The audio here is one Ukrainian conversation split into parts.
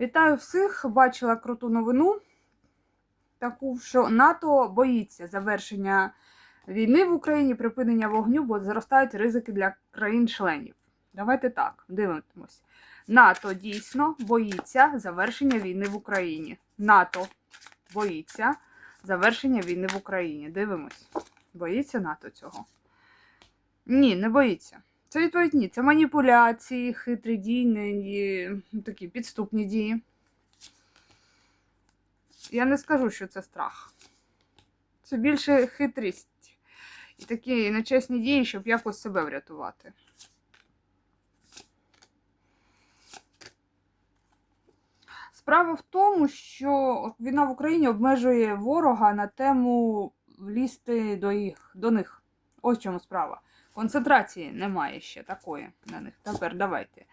Вітаю всіх! Бачила круту новину. Таку, що НАТО боїться завершення війни в Україні, припинення вогню, бо зростають ризики для країн-членів. Давайте так, дивимось. НАТО дійсно боїться завершення війни в Україні. НАТО боїться завершення війни в Україні. Дивимось. Боїться НАТО цього? Ні, не боїться. Це відповідь ні. Це маніпуляції, хитрі дії, ну, такі підступні дії. Я не скажу, що це страх. Це більше хитрість. І такі нечесні дії, щоб якось себе врятувати. Справа в тому, що війна в Україні обмежує ворога на тему влізти до, їх, до них. Ось чому справа. Концентрації немає ще такої на них. Тепер давайте.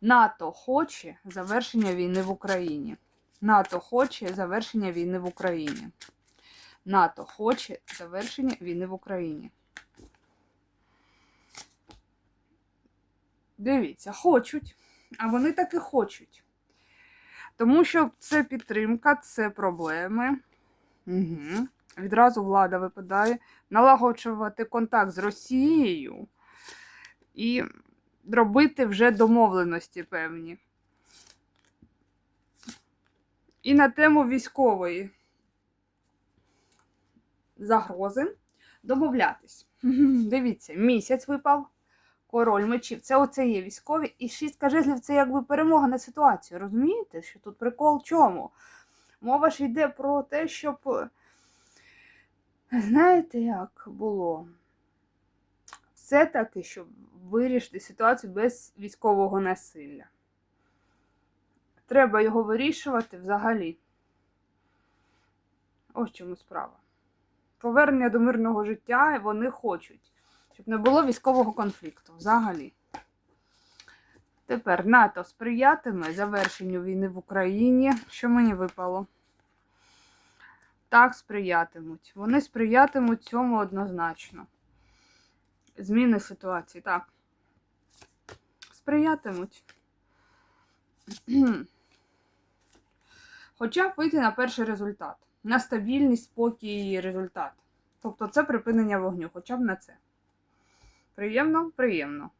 НАТО хоче завершення війни в Україні. НАТО хоче завершення війни в Україні. НАТО хоче завершення війни в Україні. Дивіться, хочуть. А вони таки хочуть. Тому що це підтримка, це проблеми. Угу. Відразу влада випадає налагоджувати контакт з Росією і робити вже домовленості певні. І на тему військової загрози домовлятись. Дивіться, місяць випав, король мечів. Це оце є військові. І шістка жезлів це якби перемога на ситуацію. Розумієте, що тут прикол чому? Мова ж йде про те, щоб. Знаєте, як було? Все-таки, щоб вирішити ситуацію без військового насилля. Треба його вирішувати взагалі. Ось чому справа. Повернення до мирного життя вони хочуть, щоб не було військового конфлікту взагалі. Тепер НАТО сприятиме завершенню війни в Україні. Що мені випало? Так, сприятимуть. Вони сприятимуть цьому однозначно. Зміни ситуації, так. Сприятимуть. Хоча б вийти на перший результат. На стабільність, спокій і результат. Тобто це припинення вогню, хоча б на це. Приємно? Приємно.